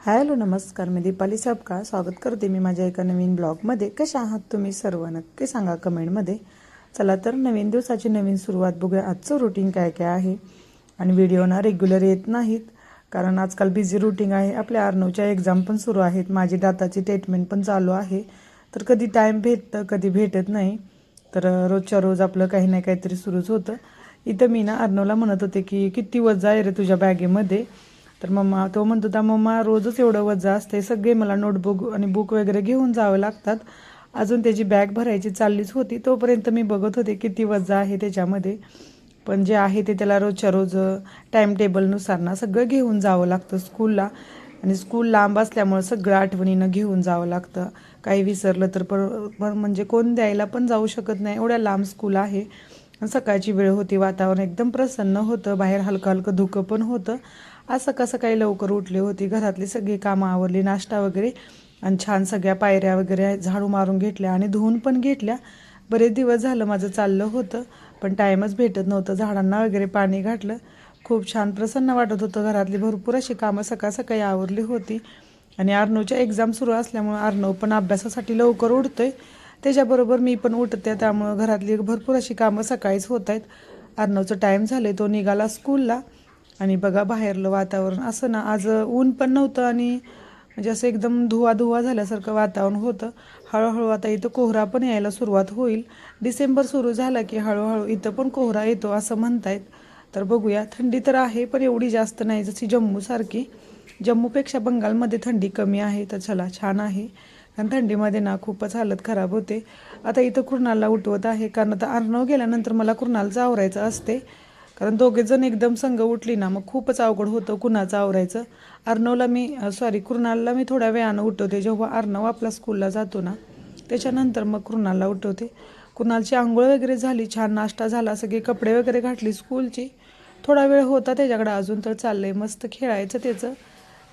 Hello नमस्कार. मी दीपाली सबका. स्वागत करते मी माझ्या एका नवीन ब्लॉगमध्ये. कशा आहात तुम्ही सर्व? नक्की सांगा कमेंटमध्ये. चला तर नवीन दिवसाची नवीन सुरुवात बघूया. आजचं रुटीन काय काय आहे? आणि व्हिडिओ ना रेग्युलर येत नाहीत कारण आजकाल बिझी रुटीन आहे. आपल्या आर्नवच्या एक्झाम पण सुरू आहेत. माझी दाताची ट्रीटमेंट पण चालू आहे. तर कधी टाईम भेटतं कधी भेटत नाही. तर रोजच्या रोज आपलं काही ना काहीतरी सुरूच होतं. इथं मी ना अर्णवला म्हणत होते की किती वजा आहे रे तुझ्या बॅगेमध्ये तर मम्मा तो म्हणत होता मम्मा रोजच एवढं वजा असते सगळे मला नोटबुक आणि बुक वगैरे घेऊन जावं लागतात. अजून त्याची बॅग भरायची चाललीच होती. तोपर्यंत मी बघत होते किती वजा आहे त्याच्यामध्ये. पण जे आहे ते त्याला रोजच्या रोज टाईम टेबलनुसार ना सगळं घेऊन जावं लागतं स्कूलला आणि स्कूल लांब असल्यामुळं सगळं आठवणीनं घेऊन जावं लागतं. काही विसरलं तर पर पर म्हणजे कोण द्यायला पण जाऊ शकत नाही. एवढ्या लांब स्कूल आहे. सकाळची वेळ होती. वातावरण एकदम प्रसन्न होतं. बाहेर हलकं हलकं धुकं पण होतं. आज सकाळ सकाळी लवकर उठली होती? घरातली सगळी कामं आवरली नाश्ता वगैरे आणि छान सगळ्या पायऱ्या वगैरे झाडू मारून घेतल्या आणि धुवून पण घेतल्या. बरेच दिवस झालं माझं चाललं होतं पण टाईमच भेटत नव्हतं. झाडांना वगैरे पाणी घातलं. खूप छान प्रसन्न वाटत होतं. घरातली भरपूर अशी कामं सकाळ सकाळी आवरली होती. आणि अर्णवच्या एक्झाम सुरू असल्यामुळं अर्णव पण अभ्यासासाठी लवकर उठतोय. त्याच्याबरोबर मी पण उठते त्यामुळं घरातली भरपूर अशी कामं सकाळीच होत आहेत. अर्णवचं टाईम झाले तो निघाला स्कूलला आणि बघा बाहेरलं वातावरण. असं ना आज ऊन पण नव्हतं आणि म्हणजे असं एकदम धुवा धुवा झाल्यासारखं वातावरण होतं. हळूहळू आता इथं कोहरा पण यायला सुरुवात होईल. डिसेंबर सुरू झाला की हळूहळू इथं पण कोहरा येतो असं म्हणतायत. तर बघूया थंडी तर आहे पण एवढी जास्त नाही. जशी जम्मूसारखी जम्मूपेक्षा बंगालमध्ये थंडी कमी आहे तर चला छान आहे. कारण थंडीमध्ये ना खूपच हालत खराब होते. आता इथं कुर्नालला उठवत आहे. कारण आता अर्णव गेल्यानंतर मला कुर्नालचं आवरायचं असते. कारण दोघेजण एकदम संघ उठली ना मग खूपच अवघड होतं कुणाचं आवरायचं. अर्णवला मी सॉरी कृणालला मी थोड्या वेळानं उठवते. जेव्हा अर्णव आपला स्कूलला जातो ना त्याच्यानंतर मग कृणालला उठवते. कुणालची आंघोळ वगैरे झाली छान नाश्ता झाला सगळे कपडे वगैरे घातली स्कूलची थोडा वेळ होता त्याच्याकडे अजून तर चाललंय मस्त खेळायचं त्याचं.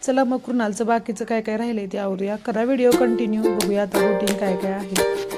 चला मग कुणालचं बाकीचं काय काय राहिलंय ते आवरूया. करा व्हिडिओ कंटिन्यू बघूया आता रुटीन काय काय आहे.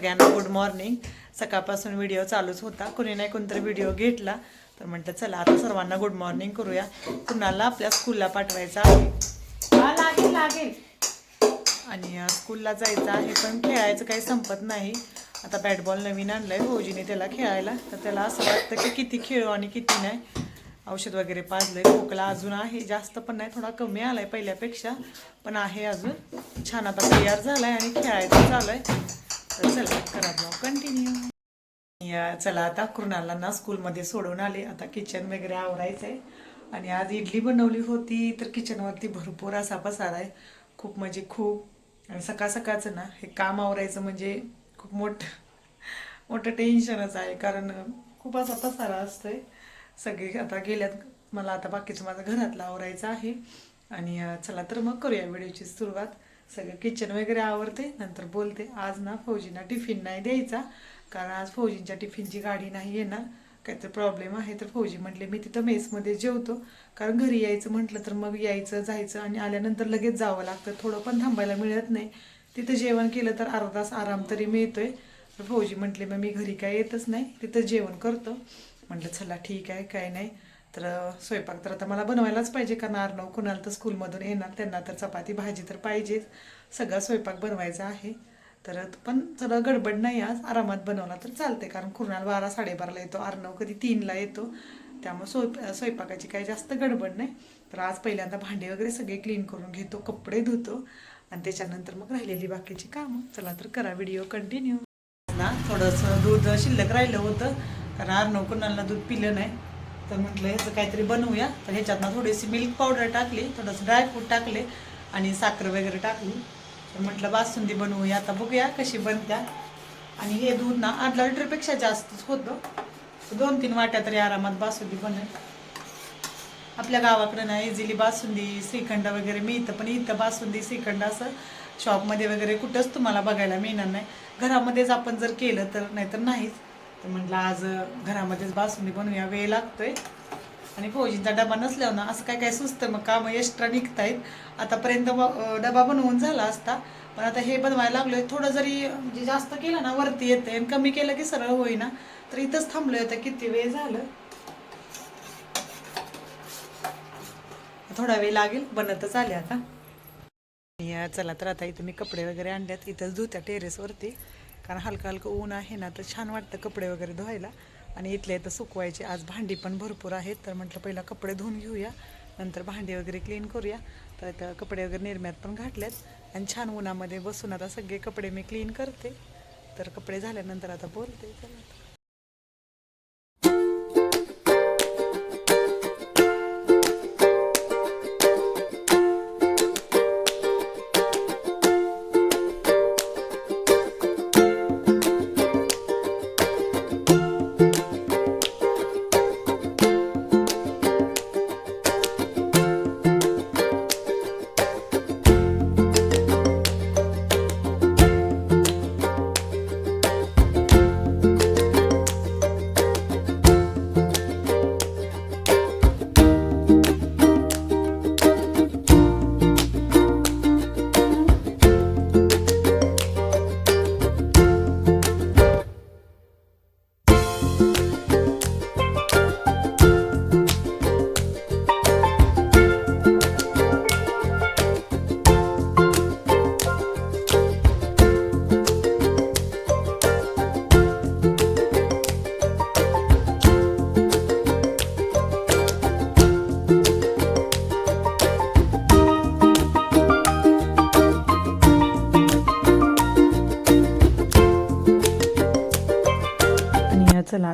सगळ्यांना गुड मॉर्निंग सकाळपासून व्हिडिओ चालूच होता. कुणी नाही कोणतरी व्हिडिओ घेतला. तर म्हटलं चला आता सर्वांना गुड मॉर्निंग करूया. कुणाला आपल्या स्कूलला पाठवायचा आहे? लागेल लागेल. आणि स्कूलला जायचं आहे पण खेळायचं काही संपत नाही. आता बॅट बॉल नवीन आणलाय. भाऊजीने त्याला खेळायला. तर त्याला असं वाटतं की किती खेळू आणि किती नाही. औषध वगैरे पाजलंय. खोकला अजून आहे. जास्त पण नाही. थोडा कमी आलाय पहिल्यापेक्षा. पण आहे अजून. छान आता तयार झालाय आणि खेळायचं चालू आहे. तर चला करा ब्लॉग कंटिन्यू चला आता कुर्नाला ना स्कूलमध्ये सोडून आले. आता किचन वगैरे आवरायचं आहे आणि आज इडली बनवली होती तर किचनवरती भरपूर असा पसारा आहे. खूप म्हणजे खूप. आणि सकाळ सकाळचं ना हे काम आवरायचं म्हणजे खूप मोठं मोठं टेन्शनच आहे. कारण खूप असा पसारा असतोय. सगळे आता गेल्यात मला आता बाकीचं माझं घरातलं आवरायचं आहे. आणि चला तर मग करूया व्हिडिओची सुरुवात. सगळं किचन वगैरे आवरते नंतर बोलते आज ना फौजींना टिफिन नाही द्यायचा कारण आज फौजींच्या टिफिनची गाडी नाही येणार काहीतरी प्रॉब्लेम आहे. तर फौजी म्हटले मी तिथं मेसमध्ये जेवतो कारण घरी यायचं म्हटलं तर मग यायचं जायचं आणि आल्यानंतर लगेच जावं लागतं थोडं पण थांबायला मिळत नाही. तिथं जेवण केलं तर अर्धा तास आराम तरी मिळतोय. तर फौजी म्हटले मग मी घरी काय येतच नाही तिथं जेवण करतो. म्हटलं चला ठीक आहे काय नाही. तर स्वयंपाक तर आता मला बनवायलाच पाहिजे कारण अर्णव कुणाला तर स्कूलमधून येणार त्यांना तर चपाती भाजी तर पाहिजेच. सगळा स्वयंपाक बनवायचा आहे. तर पण जरा गडबड नाही आज. आरामात बनवला तर चालते कारण कुणाल बारा साडेबाराला येतो. आर्नव कधी तीनला येतो. त्यामुळे स्वयं स्वयंपाकाची काही जास्त गडबड नाही. तर आज पहिल्यांदा भांडे वगैरे सगळे क्लीन करून घेतो कपडे धुतो. आणि त्याच्यानंतर मग राहिलेली बाकीची कामं. चला तर करा व्हिडिओ कंटिन्यू ना थोडंसं दूध शिल्लक राहिलं होतं. कारण आर्नव कुणाला दूध पिलं नाही. तर म्हटलं ह्याचं काहीतरी बनवूया. तर ह्याच्यातनं थोडीशी मिल्क पावडर टाकली थोडंसं ड्रायफ्रूट टाकले आणि साखर वगैरे टाकली. तर म्हटलं बासुंदी बनवूया. आता बघूया कशी बनत्या. आणि हे दूध ना अर्धा लिटरपेक्षा जास्तच होतं. दोन तीन वाट्या तरी आरामात बासुंदी बनेल. आपल्या गावाकडे ना इझिली बासुंदी श्रीखंड वगैरे मिळतं पण इथं बासुंदी श्रीखंड असं शॉपमध्ये वगैरे कुठंच तुम्हाला बघायला मिळणार नाही. घरामध्येच आपण जर केलं तर नाहीतर नाहीच. तर म्हटलं आज घरामध्येच बासुंदी बनवूया वेळ लागतोय. आणि फौजींचा डबा नसल्यावर ना असं काय काय सुचतं मग कामं एक्स्ट्रा निघतायत. आतापर्यंत ब- डबा बनवून झाला असता पण आता हे बनवायला लागलोय. थोडं जरी म्हणजे जास्त केलं ना वरती येते आणि कमी केलं की सरळ होईना तर इथंच थांबलोय तर किती वेळ झालं. थोडा वेळ लागेल बनतच आले आता. चला तर आता इथं मी कपडे वगैरे आणल्यात. इथंच धुत्या टेरेसवरती कारण हलकं हलकं ऊन आहे ना तर छान वाटतं कपडे वगैरे धुवायला. आणि इथल्या इथं सुकवायचे. आज भांडी पण भरपूर आहेत. तर म्हटलं पहिला कपडे धुवून घेऊया. नंतर भांडी वगैरे क्लीन करूया. तर इथं कपडे वगैरे निर्म्यात पण घातल्यात. आणि छान उन्हामध्ये बसून आता सगळे कपडे मी क्लीन करते. तर कपडे झाल्यानंतर आता बोलते. चला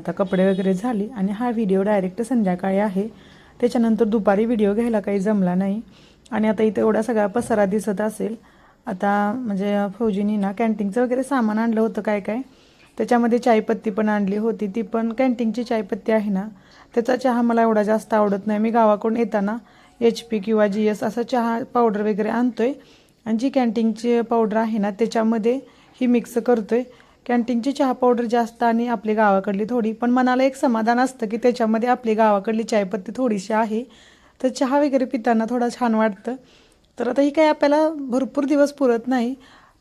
आता. कपडे वगैरे झाले आणि हा व्हिडिओ डायरेक्ट संध्याकाळी आहे. त्याच्यानंतर दुपारी व्हिडिओ घ्यायला काही जमला नाही. आणि आता इथे एवढा सगळा पसारा दिसत असेल. आता म्हणजे फौजीनी ना कॅन्टीनचं वगैरे सामान आणलं होतं काय काय. त्याच्यामध्ये चायपत्ती पण आणली होती. ती पण कॅन्टीनची चायपत्ती आहे ना. त्याचा चहा मला एवढा जास्त आवडत नाही. मी गावाकडून येताना एच पी किंवा जी एस असा चहा पावडर वगैरे आणतो आहे आणि जी कॅन्टीनची पावडर आहे ना त्याच्यामध्ये ही मिक्स करतो आहे कॅन्टीनची चहा पावडर जास्त आणि आपली गावाकडली थोडी. पण मनाला एक समाधान असतं की त्याच्यामध्ये आपली गावाकडली चायपत्ती थोडीशी आहे. तर चहा वगैरे पिताना थोडा छान वाटतं. तर आता ही काही आपल्याला भरपूर दिवस पुरत नाही.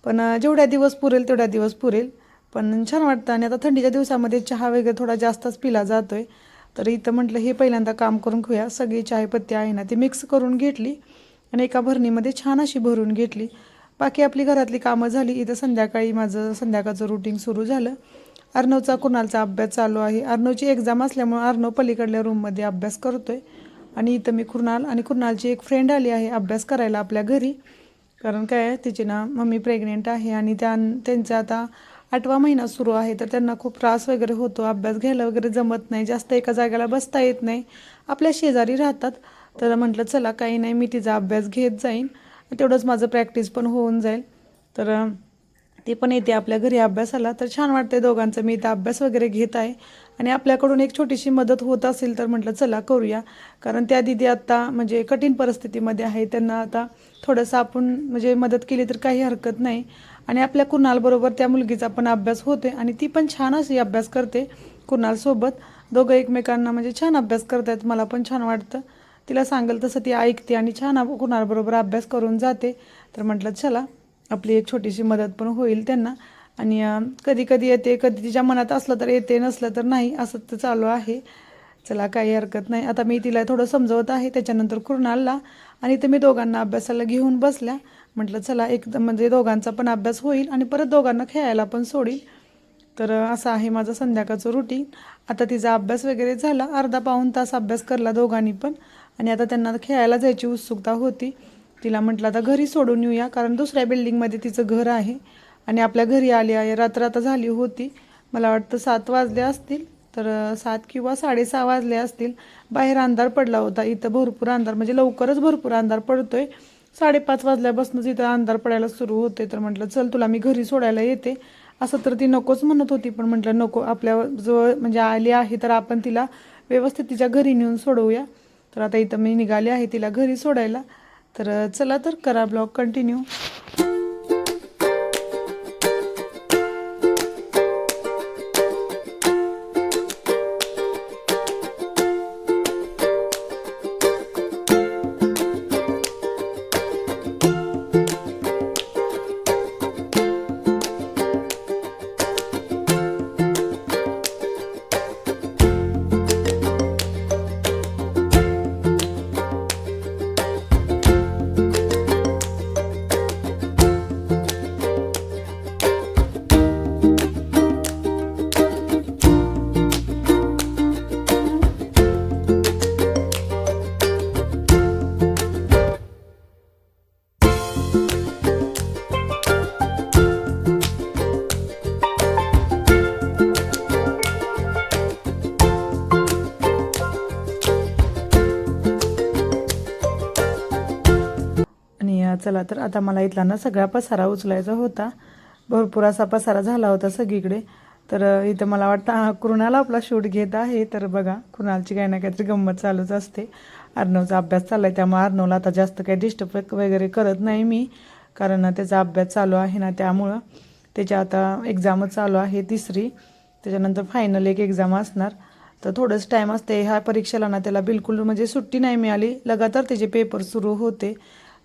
पण जेवढ्या दिवस पुरेल तेवढ्या दिवस पुरेल. पण छान वाटतं आणि आता थंडीच्या दिवसामध्ये चहा वगैरे थोडा जास्तच पिला जातो आहे तर इथं म्हटलं हे पहिल्यांदा काम करून घेऊया. सगळी चायपत्ती आहे ना ती मिक्स करून घेतली आणि एका भरणीमध्ये छान अशी भरून घेतली. बाकी आपली घरातली कामं झाली. इथं संध्याकाळी माझं संध्याकाळचं रुटीन सुरू झालं. अर्णवचा कुणालचा अभ्यास चालू आहे. अर्णवची एक्झाम असल्यामुळे अर्णव पलीकडल्या रूममध्ये अभ्यास करतो आहे आणि इथं मी कुणाल आणि कुणालची एक फ्रेंड आली आहे अभ्यास करायला आपल्या घरी. कारण काय आहे, तिची ना मम्मी प्रेग्नेंट आहे आणि त्या त्यांचा आता आठवा महिना सुरू आहे. तर त्यांना खूप त्रास वगैरे होतो. अभ्यास घ्यायला वगैरे जमत नाही. जास्त एका जागेला बसता येत नाही. आपल्या शेजारी राहतात. तर म्हटलं चला काही नाही मी तिचा अभ्यास घेत जाईन. तेवढंच माझं प्रॅक्टिस पण होऊन जाईल. तर ती पण येते आपल्या घरी अभ्यासाला. तर छान वाटते दोघांचं. मी इथं अभ्यास वगैरे घेत आहे. आणि आपल्याकडून एक छोटीशी मदत होत असेल तर म्हटलं चला करूया. कारण त्या दिदी आत्ता म्हणजे कठीण परिस्थितीमध्ये आहे. त्यांना आता थोडंसं आपण म्हणजे मदत केली तर काही हरकत नाही. आणि आपल्या कुणालबरोबर त्या मुलगीचा पण अभ्यास होते आणि ती पण छान अशी अभ्यास करते कुणालसोबत. दोघं एकमेकांना म्हणजे छान अभ्यास करतायत. मला पण छान वाटतं. तिला सांगेल तसं ती ऐकते आणि छान कुणाबरोबर अभ्यास करून जाते. तर म्हटलं चला आपली एक छोटीशी मदत पण होईल त्यांना. आणि कधी कधी येते कधी तिच्या मनात असलं तर येते नसलं तर नाही असं तर चालू आहे. चला काही हरकत नाही. आता मी तिला थोडं समजवत आहे. त्याच्यानंतर कृणालला आणि तर मी दोघांना अभ्यासाला घेऊन बसल्या. म्हटलं चला एकदम म्हणजे दोघांचा पण अभ्यास होईल आणि परत दोघांना खेळायला पण सोडील. तर असं आहे माझं संध्याकाळचं रुटीन आता तिचा अभ्यास वगैरे झाला. अर्धा पाऊण तास अभ्यास करला दोघांनी पण. आणि आता त्यांना खेळायला जायची उत्सुकता होती. तिला म्हटलं आता घरी सोडून येऊया कारण दुसऱ्या बिल्डिंगमध्ये तिचं घर आहे आणि आपल्या घरी आली आहे. रात्र आता झाली होती. मला वाटतं सात वाजले असतील. तर सात किंवा साडेसहा वाजले असतील. बाहेर अंधार पडला होता. इथं भरपूर अंधार म्हणजे लवकरच भरपूर अंधार पडतोय. साडेपाच वाजल्यापासूनच इथं अंधार पडायला सुरू होते तर म्हटलं चल तुला मी घरी सोडायला येते. असं तर ती नकोच म्हणत होती पण म्हटलं नको आपल्या जवळ म्हणजे आली आहे तर आपण तिला व्यवस्थित तिच्या घरी नेऊन सोडवूया. तर आता इथं मी निघाले आहे तिला घरी सोडायला. तर चला तर करा ब्लॉग कंटिन्यू चला तर आता मला इथला ना सगळा पसारा उचलायचा होता. भरपूर असा पसारा झाला होता सगळीकडे. तर इथं मला वाटतं हा कृणाल आपला शूट घेत आहे. तर बघा कृणालची काही ना काहीतरी गंमत चालूच असते. अर्णवचा अभ्यास चाललाय त्यामुळे अर्णवला आता जास्त काही डिस्टर्ब वगैरे करत नाही मी. कारण त्याचा अभ्यास चालू आहे ना त्यामुळं. त्याच्या आता एक्झामच चालू आहे तिसरी. त्याच्यानंतर फायनल एक एक्झाम असणार. तर थोडंच टाईम असते. ह्या परीक्षेला ना त्याला बिलकुल म्हणजे सुट्टी नाही मिळाली. लगातार त्याचे पेपर सुरू होते.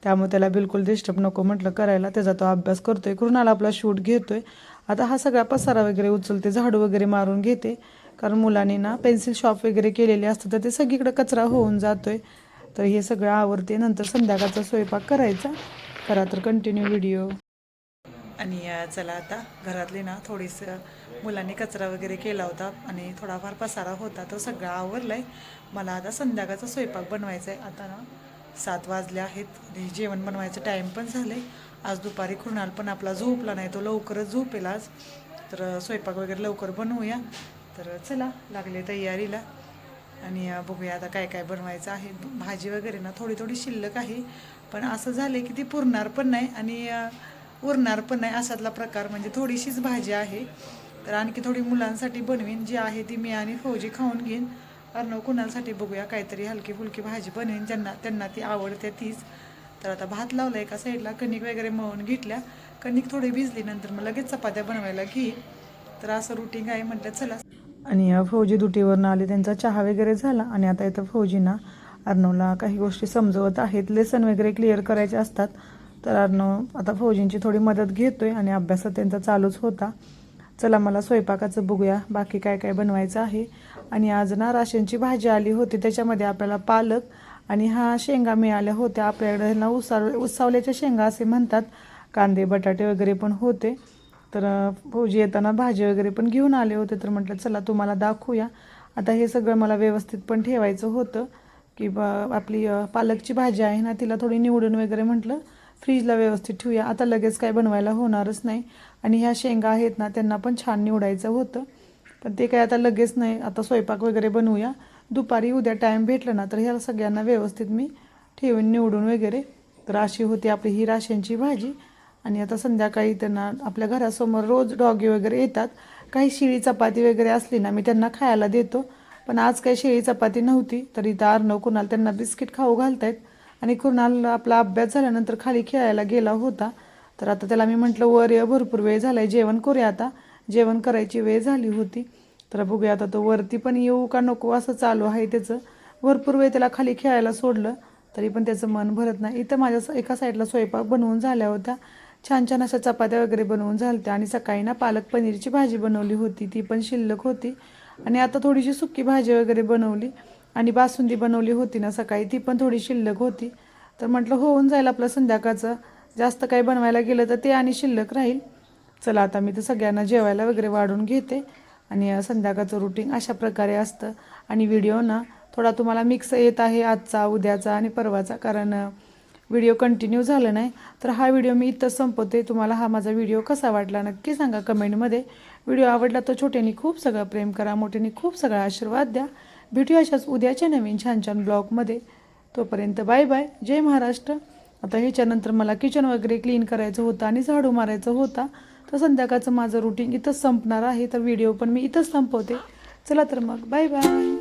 त्यामुळे त्याला बिलकुल डिस्टर्ब नको म्हटलं करायला. त्याचा तो अभ्यास करतोय कृणाला आपला शूट घेतोय. आता हा सगळा पसारा वगैरे उचलते झाडू वगैरे मारून घेते. कारण मुलांनी ना पेन्सिल शॉप वगैरे केलेले असतं तर ते सगळीकडे कचरा होऊन जातोय. तर हे सगळं आवडते नंतर संध्याकाळचा स्वयंपाक करायचा. करा तर कंटिन्यू व्हिडिओ आणि चला आता घरातले ना थोडीसं मुलांनी कचरा वगैरे केला होता आणि थोडाफार पसारा होता तो सगळा आवरलाय. मला आता संध्याकाळचा स्वयंपाक बनवायचा आहे आता ना सात वाजले आहेत. आणि जेवण बनवायचं टाईम पण झालं आहे आज दुपारी कृणाल पण आपला झोपला नाही. तो लवकरच झोपेल आज. तर स्वयंपाक वगैरे लवकर बनवूया. तर चला लागले तयारीला. आणि बघूया आता काय काय बनवायचं आहे. भाजी वगैरे ना थोडी थोडी शिल्लक आहे. पण असं झालं की ती पुरणार पण नाही आणि उरणार पण नाही असातला प्रकार. म्हणजे थोडीशीच भाजी आहे. तर आणखी थोडी मुलांसाठी बनवीन. जी आहे ती मी आणि फौजी खाऊन घेईन. अर्णव कुणासाठी बघूया काहीतरी हलकी फुलकी भाजी बनवीन ज्यांना त्यांना ती आवडते तीच. तर आता भात लावला एका साईडला कणिक वगैरे मळून घेतल्या. कणिक थोडी भिजली नंतर मग लगेच चपात्या बनवायला घे. तर असं रुटीन आहे म्हटलं चला. आणि फौजी दुटीवरनं आले त्यांचा चहा वगैरे झाला आणि आता इथं फौजींना अर्णवला काही गोष्टी समजवत आहेत लेसन वगैरे क्लिअर करायचे असतात. तर अर्णव आता फौजींची थोडी मदत घेतोय आणि अभ्यासात त्यांचा चालूच होता. चला मला स्वयंपाकाचं बघूया. बाकी काय काय बनवायचं आहे. आणि आज ना राशनची भाजी आली होती त्याच्यामध्ये आपल्याला पालक आणि हा शेंगा मिळाल्या होत्या. आपल्याकडे ह्यांना उसाव उसावल्याच्या शेंगा असे म्हणतात. कांदे बटाटे वगैरे पण होते. तर अ, फौजी येताना भाजी वगैरे पण घेऊन आले होते. तर म्हटलं चला तुम्हाला दाखवूया. आता हे सगळं मला व्यवस्थित पण ठेवायचं होतं. की बा आपली पालकची भाजी आहे ना तिला थोडी निवडून वगैरे म्हटलं. फ्रीजला व्यवस्थित ठेवूया. आता लगेच काय बनवायला होणारच नाही. आणि ह्या शेंगा आहेत ना त्यांना पण छान निवडायचं होतं. पण ते काय आता लगेच नाही. आता स्वयंपाक वगैरे बनवूया. दुपारी उद्या टाईम भेटला ना तर ह्या सगळ्यांना व्यवस्थित मी ठेवून निवडून वगैरे तर अशी होती आपली ही राशांची भाजी. आणि आता संध्याकाळी त्यांना आपल्या घरासमोर रोज डॉगी वगैरे येतात. काही शिळी चपाती वगैरे असली ना मी त्यांना खायला देतो. पण आज काही शिळी चपाती नव्हती तर इथं अर्णव कुणाल त्यांना बिस्किट खाऊ घालत आहेत आणि कुणाल आपला अभ्यास झाल्यानंतर खाली खेळायला गेला होता. तर आता त्याला मी म्हटलं वर ये भरपूर वेळ झाला आहे जेवण करूया आता. जेवण करायची वेळ झाली होती. तर बघूया आता तो वरती पण येऊ का नको असं चालू आहे त्याचं. भरपूर वेळ त्याला खाली खेळायला सोडलं तरी पण त्याचं मन भरत नाही. इथं माझ्या एका साईडला स्वयंपाक बनवून झाल्या होत्या. छान छान अशा चपात्या वगैरे बनवून झाल्या आणि सकाळी ना पालक पनीरची भाजी बनवली होती. ती पण शिल्लक होती. आणि आता थोडीशी सुकी भाजी वगैरे बनवली. आणि बासुंदी बनवली होती ना सकाळी ती पण थोडी शिल्लक होती. तर म्हटलं होऊन जाईल आपलं संध्याकाळचं. जास्त काही बनवायला गेलं तर ते आणि शिल्लक राहील. चला आता मी तर सगळ्यांना जेवायला वगैरे वाढून घेते. आणि संध्याकाळचं रुटीन अशा प्रकारे असतं. आणि व्हिडिओ ना थोडा तुम्हाला मिक्स येत आहे आजचा उद्याचा आणि परवाचा. कारण व्हिडिओ कंटिन्यू झाला नाही. तर हा व्हिडिओ मी इथं संपवते. तुम्हाला हा माझा व्हिडिओ कसा वाटला नक्की सांगा कमेंटमध्ये. व्हिडिओ आवडला तर छोट्यानी खूप सगळं प्रेम करा मोठ्यांनी खूप सगळा आशीर्वाद द्या. भेटूया अशाच उद्याच्या नवीन छान छान ब्लॉगमध्ये. तोपर्यंत बाय बाय. जय महाराष्ट्र. आता ह्याच्यानंतर मला किचन वगैरे क्लीन करायचं होतं आणि झाडू मारायचं होता. तर संध्याकाळचं माझं रुटीन इथंच संपणार आहे. तर व्हिडिओ पण मी इथंच संपवते. चला तर मग. Bye bye.